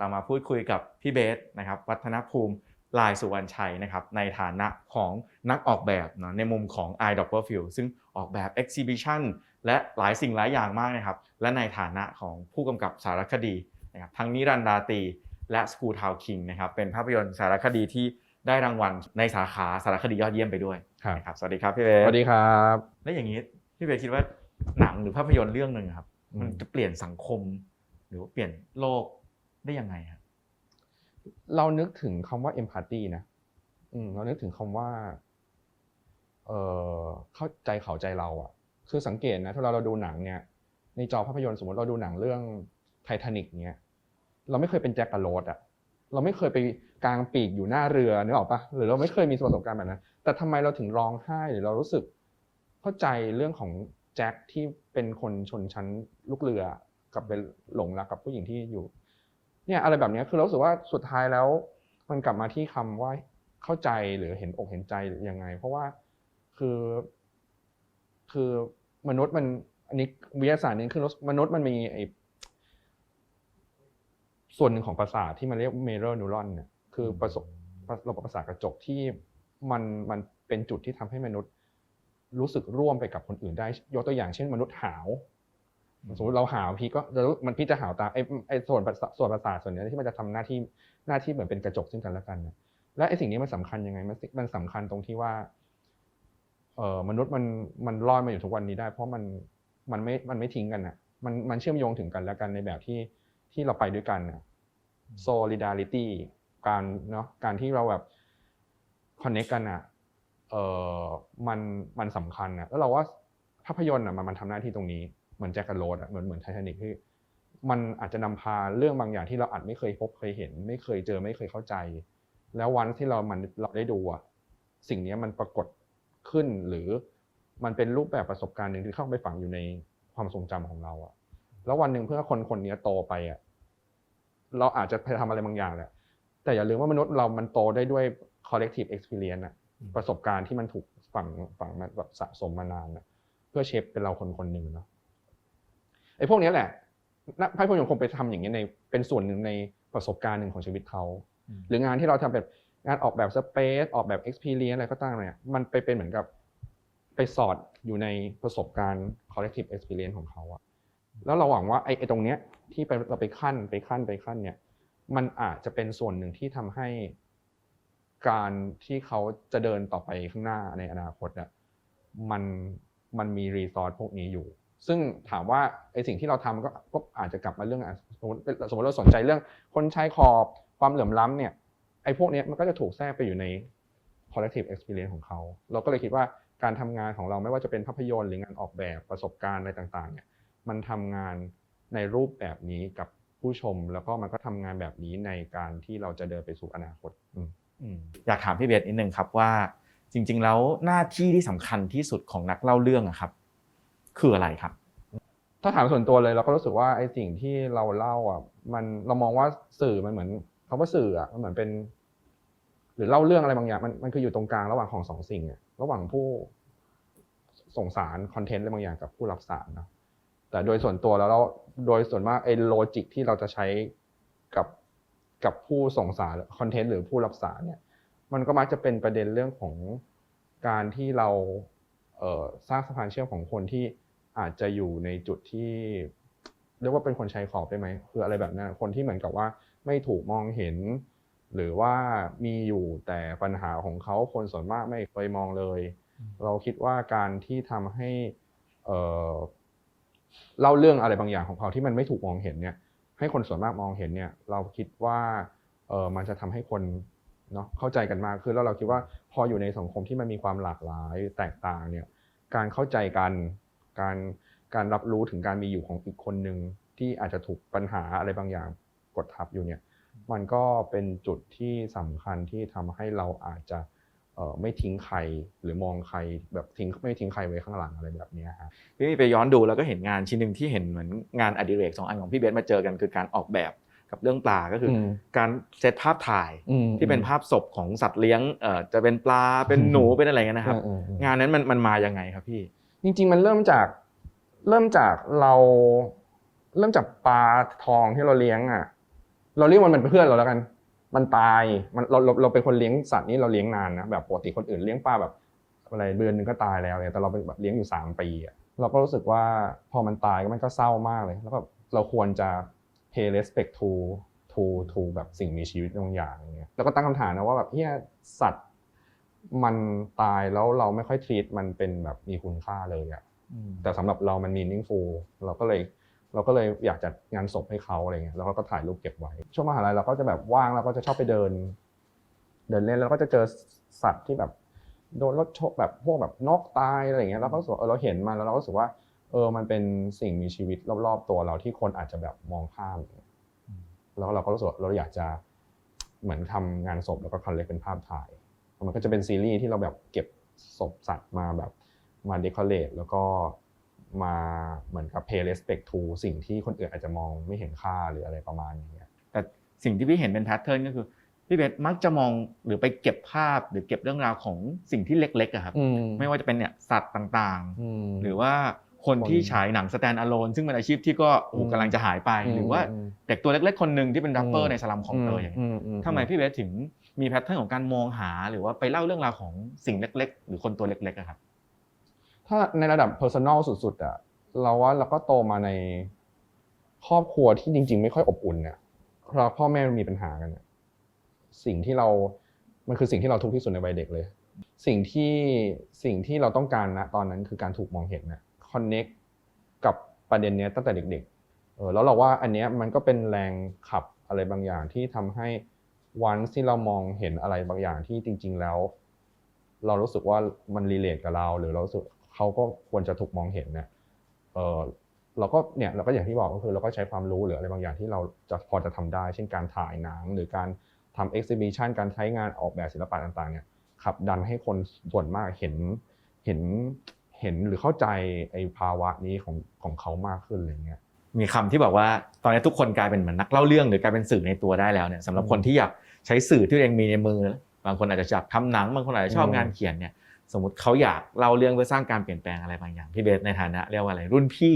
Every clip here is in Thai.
ครับเรามาพูดคุยกับพี่เบสนะครับวัฒนภูมิลายสุวรรณชัยนะครับในฐานะของนักออกแบบเนอะในมุมของ i d o p p e r f i e l d ซึ่งออกแบบ Exhibition และหลายสิ่งหลายอย่างมากนะครับ และในฐานะของผู้กำกับสารคดีนะครับทั้งนิรันดราตรีและ School Town King นะครับเป็นภาพยนตร์สารคดีที่ได้รางวัลในสาขาสารคดียอดเยี่ยมไปด้วยครับนะครับสวัสดีครับพี่เบสสวัสดีครับ แล้วอย่างนี้พี่เบสคิดว่าหนังหรือภาพยนตร์เรื่องหนึ่งอะครับอืมมันจะเปลี่ยนสังคม หรือว่าเปลี่ยนโลก ได้ยังไงครับเรานึกถึงคำว่า empathy นะอืมเรานึกถึงคำว่า เอ่อเข้าใจเขาใจเราอะคือสังเกตนะถ้าเราเราดูหนังเนี่ย ในจอภาพยนตร์สมมติเราดูหนังเรื่องไททานิกเนี่ยเราไม่เคยเป็นแจ็คกับโรสอะเราไม่เคยไปกลางปีกอยู่หน้าเรือนึกออกปะหรือเราไม่เคยมีประสบการณ์แบบนั้น แต่ทำไมเราถึงร้องไห้หรือเรารู้สึกเข้าใจเรื่องของแจ็คที่เป็นคนชนชั้นลูกเรือกับไปหลงรักกับผู้หญิงที่อยู่ เนี่ยอะไรแบบนี้คือเราสึกว่าสุดท้ายแล้ว มันกลับมาที่คำว่าเข้าใจหรือเห็นอกเห็นใจหรือยังไง เพราะว่าคือ คือมนุษย์มันอันนี้วิทยาศาสตร์นี่คือมนุษย์มันมีไอส่วนหนึ่งของประสาทที่มันเรียก mirror neuron เนี่ยคือประสบระบบประสาทกระจกที่มันมันเป็นจุดที่ทำให้มนุษย์รู้สึกร่วมไปกับคนอื่นได้ยกตัวอย่างเช่น มนุษย์หาว สมมติเราหาวพี่ก็จะรู้มันพี่จะหาวตามไอ้ไอ้ส่วนประสาส่วนประสาทส่วนเนี้ยที่มันจะทำหน้าที่หน้าที่เหมือนเป็นกระจกซึ่งกันและกันนะและไอ้สิ่งนี้มันสำคัญยังไงมันมันสำคัญตรงที่ว่าเออมนุษย์มันมันรอดมาอยู่ทุกวันนี้ได้ เพราะมันมันไม่มันไม่ทิ้งกันอะมันมันเชื่อมโยงถึงกันและกันในแบบที่ที่เราไปด้วยกันอะ solidarity การเนาะการที่เราแบบ connect กันอะเออมันมันสำคัญอะแล้วเราว่าภาพยนตร์อะมันมันทำหน้าที่ตรงนี้ เหมือนแจ็คกับโรสอะเหมือนเหมือนไททานิกที่มันอาจจะนำพาเรื่องบางอย่างที่เราอาจไม่เคยพบเคยเห็น ไม่เคยเจอไม่เคยเข้าใจ แล้ววันที่เรามันเราได้ดูอะสิ่งนี้มันปรากฏขึ้นหรือมันเป็นรูปแบบประสบการณ์หนึ่งที่เข้าไปฝังอยู่ในความทรงจำของเราอะแล้ววันหนึ่งเพื่อคนคนนี้โตไปอะเราอาจจะไปทำอะไรบางอย่างแหละแต่อย่าลืมว่ามนุษย์เรามันโตได้ด้วย collective experience อะประสบการณ์ที่มันถูกฝังฝังมาแบบสะสมมานานอะเพื่อเชฟเป็นเราคนคนหนึ่งเนาะ ไอ้พวกนี้แหละนักภาพยนตร์คงไปทำอย่างนี้ในเป็นส่วนหนึ่งในประสบการณ์หนึ่งของชีวิตเขาอืมหรืองานที่เราทำแบบงานออกแบบสเปซออกแบบ experience อะไรก็ตามเนี่ยมันไปเป็นเหมือนกับไปสอดอยู่ในประสบการณ์ collective experience ของเขาอะแล้วเราหวังว่าไอ้ไอ้ตรงเนี้ยที่ไปเราไปขั้นไปขั้นไปขั้นเนี่ย มันอาจจะเป็นส่วนหนึ่งที่ทำให้การที่เขาจะเดินต่อไปข้างหน้าในอนาคตอะมันมันมีรีซอสพวกนี้อยู่ ซึ่งถามว่าไอสิ่งที่เราทำก็ก็อาจจะกลับมาเรื่องสมมติสมมติเราสนใจเรื่องคนใช้ขอบความเหลื่อมล้ำเนี่ยไอพวกนี้มันก็จะถูกแทรกไปอยู่ใน collective experience ของเขา เราก็เลยคิดว่าการทำงานของเราไม่ว่าจะเป็นภาพยนตร์หรืองานออกแบบประสบการณ์อะไรต่างๆเนี่ยมันทำงานในรูปแบบนี้กับผู้ชมแล้วก็มันก็ทำงานแบบนี้ในการที่เราจะเดินไปสู่อนาคตอืมอืมอยากถามพี่เบสนิดนึงครับว่า จริง ๆ แล้วหน้าที่ที่สำคัญที่สุดของนักเล่าเรื่องอะครับ คืออะไรครับ ถ้าถามส่วนตัวเลยเราก็รู้สึกว่าไอ้สิ่งที่เราเล่าอะมันเรามองว่าสื่อมันเหมือนคำว่าสื่ออะมันเหมือนเป็น หรือเล่าเรื่องอะไรบางอย่างมันมันคืออยู่ตรงกลางระหว่างของสองสิ่งอะระหว่างผู้ส่งสารคอนเทนต์อะไรบางอย่างกับผู้รับสารเนาะแต่โดยส่วนตัวแล้วเราโดยส่วนมากไอ้โลจิกที่เราจะใช้กับกับผู้ส่งสารคอนเทนต์หรือผู้รับสารเนี่ย มันก็มักจะเป็นประเด็นเรื่องของการที่เราเอ่อสร้างสะพานเชื่อมของคนที่ อาจจะอยู่ในจุดที่เรียกว่าเป็นคนชายขอบได้ไหมคืออะไรแบบนั้นคนที่เหมือนกับว่าไม่ถูกมองเห็น หรือว่ามีอยู่แต่ปัญหาของเขาคนส่วนมากไม่เคยมองเลย เราคิดว่าการที่ทำให้เอ่อเล่าเรื่องอะไรบางอย่างของเขาที่มันไม่ถูกมองเห็นเนี่ย ให้คนส่วนมากมองเห็นเนี่ย เราคิดว่าเออมันจะทำให้คนเนาะเข้าใจกันมากขึ้นแล้วเราคิดว่าพออยู่ในสังคมที่มันมีความหลากหลายแตกต่างเนี่ย การเข้าใจกัน การการรับรู้ถึงการมีอยู่ของอีกคนหนึ่งที่อาจจะถูกปัญหาอะไรบางอย่างกดทับอยู่เนี่ยมันก็เป็นจุดที่สำคัญที่ทำให้เราอาจจะเอ่อไม่ทิ้งใครหรือมองใครแบบทิ้งไม่ทิ้งใครไว้ข้างหลังอะไรแบบเนี้ยฮะพี่ไปย้อนดูแล้วก็เห็นงานชิ้นหนึ่งที่เห็นเหมือนงานอดิเรกสองอันของพี่เบสมาเจอกันคือการออกแบบกับเรื่องปลาก็คืออมการเซตภาพถ่ายอืมที่เป็นภาพศพของสัตว์เลี้ยงเอ่อจะเป็นปลาเป็นหนูเป็นอะไรเงี้ยนะครับเออเออเอองานนั้นมันมันมายังไงครับพี่ จริง ๆ มันเริ่มจากเริ่มจากเราเริ่มจากปลาทองที่เราเลี้ยงอะ เราเรียกมันเป็นเพื่อนเราแล้วกัน มันตายมันเราเราเราเป็นคนเลี้ยงสัตว์นี่เราเลี้ยงนานนะแบบปกติคนอื่นเลี้ยงปลาแบบอะไรเดือนหนึ่งก็ตายแล้วเนี่ยแต่เราเป็นแบบเลี้ยงอยู่สามปีอะเราก็รู้สึกว่าพอมันตายก็มันก็เศร้ามากเลย แล้วก็เราควรจะ pay respect to to to แบบสิ่งมีชีวิตบางอย่างอย่างเงี้ยแล้วก็ตั้งคำถามนะว่าแบบเฮียสัตว์ มันตายแล้วเราไม่ค่อย treat มันเป็นแบบมีคุณค่าเลยอะแต่สำหรับเรามัน meaningful เราก็เลยเราก็เลยอยากจัดงานศพให้เขาอะไรเงี้ยแล้วเราก็ถ่ายรูปเก็บไว้ ช่วงมหาลัยเราก็จะแบบว่างเราก็จะชอบไปเดิน เดินเล่นแล้วก็จะเจอสัตว์ที่แบบโดนรถชนแบบพวกแบบนกตายอะไรเงี้ยเราก็รู้สึกว่าเออเราเห็นมันแล้วเราก็รู้สึกว่า เออมันเป็นสิ่งมีชีวิตรอบๆตัวเราที่คนอาจจะแบบมองข้ามแล้วเราก็รู้สึกว่าเราอยากจะเหมือนทำงานศพแล้วก็คันเล็กเป็นภาพถ่าย มันก็จะเป็นซีรีส์ที่เราแบบเก็บศพสัตว์มาแบบมาเดคอเรทแล้วก็มาเหมือนกับ pay respect to สิ่งที่คนอื่นอาจจะมองไม่เห็นค่าหรืออะไรประมาณนี้แต่สิ่งที่พี่เห็นเป็นแพทเทิร์นก็คือพี่เบสมักจะมองหรือไปเก็บภาพหรือเก็บเรื่องราวของสิ่งที่เล็กๆอะครับไม่ว่าจะเป็นเนี่ยสัตว์ต่างๆ หรือว่าคนที่คนฉายหนังสแตนด์อะโลนซึ่งเป็นอาชีพที่ก็โอ้โหอืมกำลังจะหายไป หรือว่าเด็กตัวเล็กๆคนหนึ่งที่เป็นแรปเปอร์ในสลัมของเตยอย่างเงี้ยทำไมพี่เบสถึง มีแพทเทิร์นของการมองหาหรือว่าไปเล่าเรื่องราวของสิ่งเล็ก ๆ หรือคนตัวเล็กๆอะครับ ถ้าในระดับ personal สุดๆอะเราว่าเราก็โตมาในครอบครัวที่จริง ๆ ไม่ค่อยอบอุ่นเนี่ยเราพ่อแม่มีปัญหากันเนี่ยสิ่งที่เรา มันคือสิ่งที่เราทุกข์ที่สุดในวัยเด็กเลย สิ่งที่สิ่งที่เราต้องการนะตอนนั้นคือการถูกมองเห็นเนี่ยคอนเน็กกับประเด็นเนี้ยตั้งแต่เด็ก ๆ เออแล้วเราว่าอันเนี้ยมันก็เป็นแรงขับอะไรบางอย่างที่ทำให้ วันที่เรามองเห็นอะไรบางอย่างที่จริง ๆ แล้ว เรารู้สึกว่ามันรีเลทกับเรา หรือเรารู้สึกเขาก็ควรจะถูกมองเห็นเนี่ยเออเราก็เนี่ยเราก็อย่างที่บอกก็คือเราก็ใช้ความรู้หรืออะไรบางอย่างที่เราจะพอจะทำได้ เช่นการถ่ายหนัง หรือการทำ exhibition การใช้งานออกแบบศิลปะต่างๆเนี่ยขับดันให้คนส่วนมากเห็นเห็นเห็นหรือเข้าใจไอ้ภาวะนี้ของของเขามากขึ้นอะไรเงี้ย มีคำที่บอกว่าตอนนี้ทุกคนกลายเป็นเหมือนนักเล่าเรื่องหรือกลายเป็นสื่อในตัวได้แล้วเนี่ยสำหรับคนที่อยากใช้สื่อที่ตัวเองมีในมือ บางคนอาจจะจับทำหนัง บางคนอาจจะชอบอืมงานเขียนเนี่ยสมมติเขาอยากเล่าเรื่องเพื่อสร้างการเปลี่ยนแปลงอะไรบางอย่างพี่เบสในฐานะเรียกว่าอะไรรุ่นพี่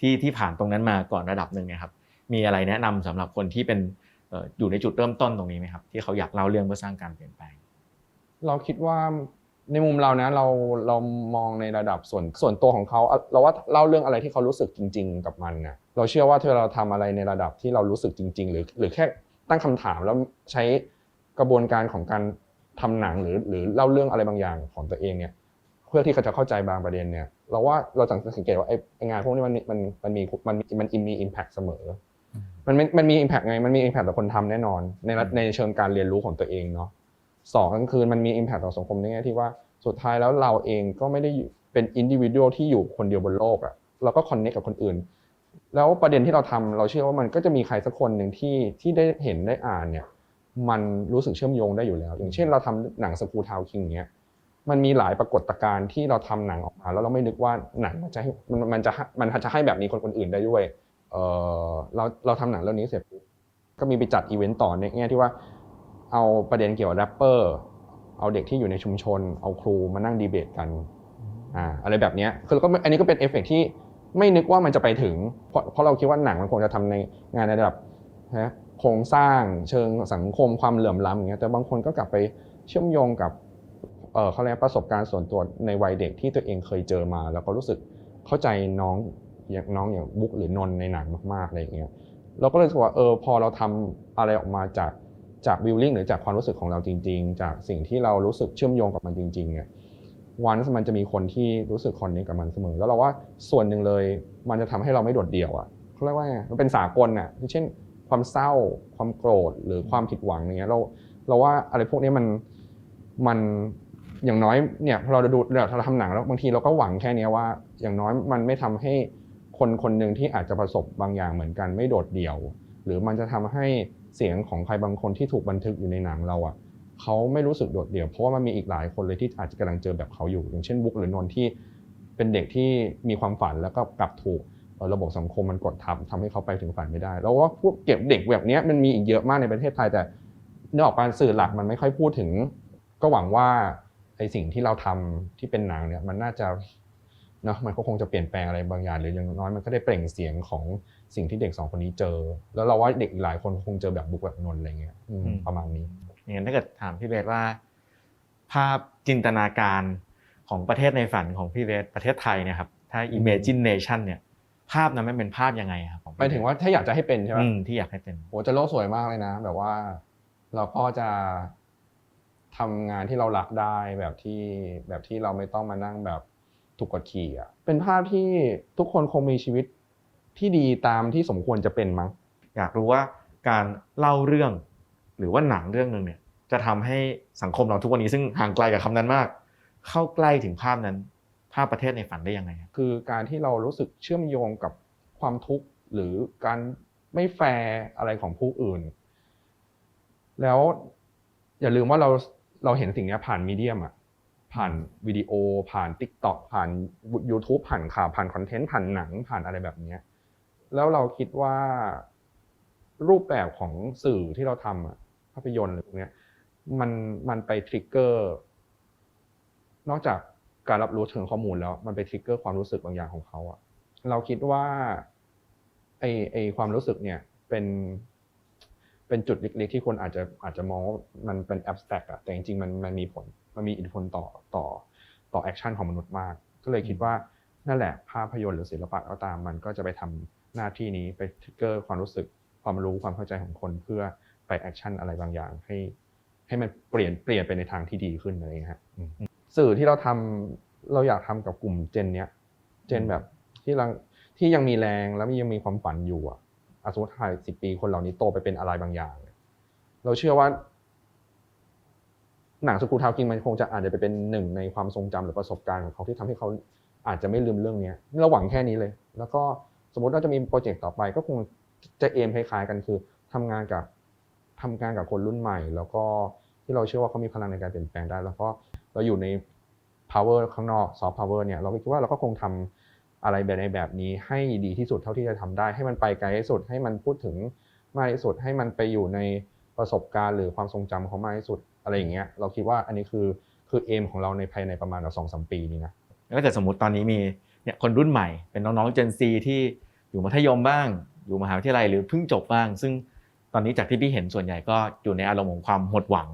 ที่ที่ผ่านตรงนั้นมาก่อนระดับหนึ่งเนี่ยครับ มีอะไรแนะนำสำหรับคนที่เป็นเอ่ออยู่ในจุดเริ่มต้นตรงนี้ไหมครับ ที่เขาอยากเล่าเรื่องเพื่อสร้างการเปลี่ยนแปลง เราคิดว่า ในมุมเรานะเราเรามองในระดับส่วนส่วนตัวของเขาอะเราว่าเล่าเรื่องอะไรที่เขารู้สึกจริง ๆ กับมันนะเราเชื่อว่าถ้าเราทำอะไรในระดับที่เรารู้สึกจริง ๆ หรือหรือแค่ตั้งคำถามแล้วใช้กระบวนการของการทำหนังหรือหรือเล่าเรื่องอะไรบางอย่างของตัวเองเนี่ยเพื่อที่เขาจะเข้าใจบางประเด็นเนี่ยเราว่าเราสังเกตว่าไอ้ไอ้งานพวกนี้มันมันมันมีมันมันมีอิมแพคเสมอ มันมันมันมีอิมแพกไงมันมีอิมแพคต่อคนทำแน่นอนในระอืมในเชิงการเรียนรู้ของตัวเองเนาะ สองก็คือมันมีอิมแพคต่อสังคมในแง่ที่ว่าสุดท้ายแล้วเราเองก็ไม่ได้เป็นอินดิวิ u a l ที่อยู่คนเดียวบนโลกอะ่ะเราก็คอนเนคกับคนอื่น แล้วประเด็นที่เราทำเราเชื่อว่ามันก็จะมีใครสักคนหนึ่งที่ที่ได้เห็นได้อ่านเนี่ยมันรู้สึกเชื่อมโยงได้อยู่แล้ว อย่างเช่นเราทำหนังสกูทาวคิงเนี้ยมันมีหลายปรากฏการณ์ที่เราทำหนังออกมา แล้วเราไม่นึกว่าหนังมันจะให้มันมันจะมันจะให้แบบนี้คนคนอื่นได้ด้วยเออเราเราทำหนังเรื่องนี้เสร็จก็มีไปจัดอีเวนต์ต่อในแง่ที่ว่า เอาประเด็นเกี่ยวกับแรปเปอร์เอาเด็กที่อยู่ในชุมชน เอาครูมานั่งดีเบตกันอ่าอะไรแบบนี้คือก็อันนี้ก็เป็นเอฟเฟกต์ที่ไม่นึกว่ามันจะไปถึง เพราะเพราะเราคิดว่าหนังมันควรจะทำในงานในระดับนะโครงสร้างเชิงสังคมความเหลื่อมล้ำอย่างเงี้ยแต่บางคนก็กลับไปเชื่อมโยงกับเออเขาเรียกประสบการณ์ส่วนตัวในวัยเด็กที่ตัวเองเคยเจอมา แล้วก็รู้สึกเข้าใจน้องอย่างน้องอย่างบุ๊กหรือนนในหนังมากๆอะไรอย่างเงี้ยเราก็เลยรู้สึกว่าเออพอเราทำอะไรออกมาจาก จากวิลลิ่งหรือจากความรู้สึกของเราจริง ๆ จากสิ่งที่เรารู้สึกเชื่อมโยงกับมันจริงๆเนี่ยวันมันจะมีคนที่รู้สึกคอนเนคกับมันเสมอ แล้วเราว่าส่วนหนึ่งเลยมันจะทำให้เราไม่โดดเดี่ยวอะเขาเรียกว่าไงมันเป็นสากลอะเช่น ความเศร้า ความโกรธหรือความผิดหวังอย่างเงี้ยเราเราว่าอะไรพวกนี้มันมันอย่างน้อยเนี่ยพอเราดูเราทำหนังแล้วบางทีเราก็หวังแค่นี้ว่า อย่างน้อยมันไม่ทำให้คนคนหนึ่งที่อาจจะประสบบางอย่างเหมือนกันไม่โดดเดี่ยว หรือมันจะทำให้ เสียงของใครบางคนที่ถูกบันทึกอยู่ในหนังเราอะเขาไม่รู้สึกโดดเดี่ยวเพราะว่ามันมีอีกหลายคนเลยที่อาจจะกำลังเจอแบบเขาอยู่ อย่างเช่นบุ๊กหรือนนที่เป็นเด็กที่มีความฝันแล้วก็กลับถูกระบบสังคมมันกดทับทำให้เขาไปถึงฝันไม่ได้ แล้วว่าพวกเก็บเด็กแบบนี้มันมีอีกเยอะมากในประเทศไทยแต่เนื่องออกการสื่อหลักมันไม่ค่อยพูดถึง ก็หวังว่าไอสิ่งที่เราทำที่เป็นหนังเนี่ยมันน่าจะเนาะมันก็คงจะเปลี่ยนแปลงอะไรบางอย่างหรืออย่างน้อยมันก็ได้เปล่งเสียงของ สิ่งที่เด็กสองคนนี้เจอ แล้วเราว่าเด็กอีกหลายคนคงเจอแบบบุกแบบนนท์อะไรเงี้ยอืมอืมประมาณนี้อย่างนั้นถ้าเกิดถามพี่เบสว่า ภาพจินตนาการของประเทศในฝันของพี่เบสประเทศไทยเนี่ยครับถ้า imagination เนี่ยภาพนั้นมันเป็นภาพยังไงครับของหมายถึงว่าถ้าอยากจะให้เป็นใช่ไหมอืมที่อยากให้เป็นโหจะโลกสวยมากเลยนะ แบบว่าเราก็จะทำงานที่เรารักได้แบบที่แบบที่เราไม่ต้องมานั่งแบบถูกกดขี่อะเป็นภาพที่ทุกคนคงมีชีวิต ที่ดีตามที่สมควรจะเป็นมั้งอยากรู้ว่าการเล่าเรื่อง หรือว่าหนังเรื่องหนึ่งเนี่ย จะทำให้สังคมเราทุกวันนี้ซึ่งห่างไกลกับคำนั้นมาก เข้าใกล้ถึงภาพนั้น ภาพประเทศในฝันได้ยังไงคือการที่เรารู้สึกเชื่อมโยงกับความทุกข์หรือการไม่แฟร์อะไรของผู้อื่น แล้วอย่าลืมว่าเราเราเห็นสิ่งนี้ผ่านมีเดียมอะผ่านวิดีโอผ่าน t ิ k t o k ผ่าน YouTube ผ่านข่าวผ่านคอนเทนต์ผ่านหนังผ่านอะไรแบบนี้ แล้วเราคิดว่า รูปแบบของสื่อที่เราทำอะภาพยนตร์อะไรพวกเนี้ยมันมันไปทริกเกอร์ นอกจากการรับรู้เชิงข้อมูลแล้ว มันไปทริกเกอร์ความรู้สึกบางอย่างของเขาอะเราคิดว่าไอไอความรู้สึกเนี่ยเป็นเป็นจุดเล็กๆที่คนอาจจะอาจจะมองว่ามันเป็น abstract อะแต่จริงๆมันมันมีผลมันมีอิทธิพลต่อต่อต่อแอคชั่นของมนุษย์มาก ก็เลยคิดว่านั่นแหละภาพยนตร์หรือศิลปะก็ตามมันก็จะไปทำ หน้าที่นี้ไปทริกเกอร์ความรู้สึกความรู้ความเข้าใจของคนเพื่อไปแอคชั่นอะไรบางอย่าง ให้ให้มันเปลี่ยนเปลี่ยนไปในทางที่ดีขึ้นอะไรอย่างเงี้ยฮะอืมสื่อที่เราทำเราอยากทำกับกลุ่มเจนเนี้ยเจนแบบที่ยังที่ยังมีแรงแล้วยังมีความฝันอยู่อะอะสมมติถ่ายสิบปีคนเหล่านี้โตไปเป็นอะไรบางอย่าง เราเชื่อว่า หนังสกูทาวกิงมันคงจะอาจจะไปเป็นหนึ่งในความทรงจำหรือประสบการณ์ของเขาที่ทำให้เขาอาจจะไม่ลืมเรื่องเนี้ยเราหวังแค่นี้เลย แล้วก็ สมมติเราจะมีโปรเจกต์ต่อไป ก็คงจะเอมคล้ายๆกันคือทำงานกับทำงานกับคนรุ่นใหม่ แล้วก็ที่เราเชื่อว่าเขามีพลังในการเปลี่ยนแปลงได้ แล้วก็เราอยู่ใน power ข้างนอก soft power เนี่ยเราก็คิดว่าเราก็คงทำอะไรแบบในแบบนี้ให้ดีที่สุดเท่าที่จะทำได้ ให้มันไปไกลที่สุดให้มันพูดถึงมากที่สุดให้มันไปอยู่ในประสบการณ์หรือความทรงจำเขามากที่สุดอะไรอย่างเงี้ยเราคิดว่าอันนี้คือคือเอมของเราในภายในประมาณสองสามปีนี้นะถ้าเกิดสมมติตอนนี้มีเนี่ยคนรุ่นใหม่เป็นน้องๆ Gen Z ที่ อยู่มัธยมบ้าง อยู่มหาวิทยาลัยหรือเพิ่งจบบ้าง ซึ่งตอนนี้จากที่พี่เห็นส่วนใหญ่ก็อยู่ในอารมณ์ของความหมดหวัง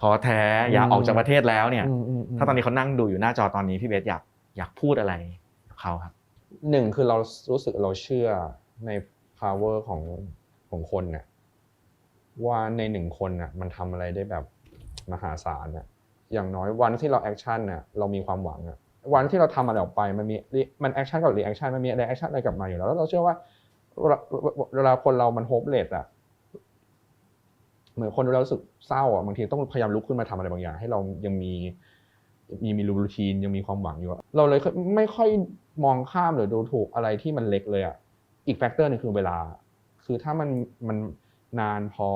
ท้อแท้อยากออกจากประเทศแล้วเนี่ย ถ้าตอนนี้เขานั่งดูอยู่หน้าจอตอนนี้พี่เบสอยากอยากพูดอะไรกับเขาครับหนึ่งคือเรารู้สึกเราเชื่อใน power ของของคนเนี่ยว่าในหนึ่งคนน่ะมันทำอะไรได้แบบมหาศาลน่ะอย่างน้อยวันที่เราแอคชั่นน่ะเรามีความหวังอะ วันที่เราทำอะไรออกไปมันมีมันแอคชั่นกับรีแอคชั่นมันมีอะไรแอคชั่นอะไรกลับมาอยู่แล้วแล้วเราเชื่อว่าเวลาคนเรามันโฮปเลสอะเหมือนคนเรารู้สึกเศร้าอะบางทีต้องพยายามลุกขึ้นมาทำอะไรบางอย่าง ให้เรายังมีมีมีรูทีนยังมีความหวังอยู่เราเลยไม่ค่อยมองข้ามหรือดูถูกอะไรที่มันเล็กเลยอะอีกแฟกเตอร์หนึงคือเวลา คือถ้ามันมันนานพอ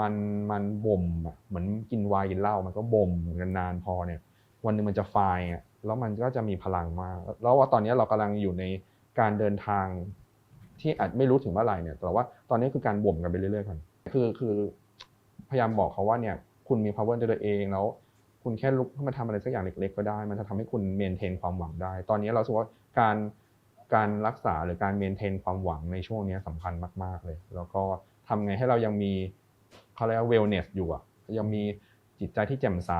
มันมันบ่มอะเหมือนกินวน์กินเหล้ามันก็บ่มกันนานพอเนี่ย วันหนึ่งมันจะไฟล์อะแล้วมันก็จะมีพลังมาก แล้วว่าตอนนี้เรากำลังอยู่ในการเดินทางที่อาจไม่รู้ถึงเมื่อไหร่เนี่ย แต่ว่าตอนนี้คือการบ่มกันไปเรื่อยๆก่อนคือคือพยายามบอกเขาว่าเนี่ยคุณมี power ในตัวเองแล้ว คุณแค่ลุกขึ้นมาทำอะไรสักอย่างเล็ก ๆ ก็ได้ มันจะทำให้คุณเมนเทนความหวังได้ ตอนนี้เราสึกว่าการการรักษาหรือการเมนเทนความหวังในช่วงนี้สำคัญมาก ๆเลย แล้วก็ทำไงให้เรายังมีเขาเรียกว่าเวลเนสอยู่อะยังมีจิตใจที่แจ่มใส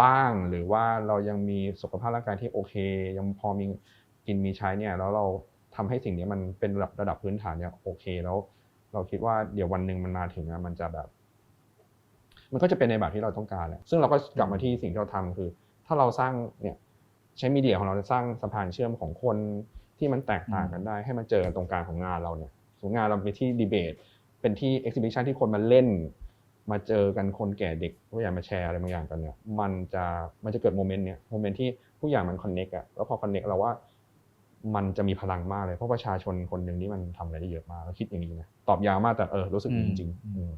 บ้าง หรือว่าเรายังมีสุขภาพร่างกายที่โอเค ยังพอมีกินมีใช้เนี่ยแล้วเราทำให้สิ่งนี้มันเป็นระดับระดับพื้นฐานเนี่ยโอเคแล้ว เราคิดว่าเดี๋ยววันหนึ่งมันมาถึงอะมันจะแบบ มันก็จะเป็นในแบบที่เราต้องการแหละซึ่งเราก็กลับมาที่สิ่งที่เราทำคือ ถ้าเราสร้างเนี่ยใช้มีเดียของเราสร้างสะพานเชื่อมของคนที่มันแตกต่างกันได้ ให้มันเจอกันตรงกลางของงานเราเนี่ยสมมติงานเราเป็นที่ดีเบตเป็นที่เอ็กซิบิชันที่คนมาเล่น มาเจอกันคนแก่เด็กก็อยากมาแชร์อะไรบางอย่างกันเนี่ย มันจะมันจะเกิดโมเมนต์เนี่ยโมเมนต์ที่ทุกอย่างมันคอนเน็กอะแล้วพอคอนเน็กเราว่า มันจะมีพลังมากเลยเพราะประชาชนคนหนึ่งนี่มันทำอะไรได้เยอะมากแล้วคิดอย่างนี้นะตอบยาวมากแต่เออรู้สึกอย่างนี้จริงๆอืมอืม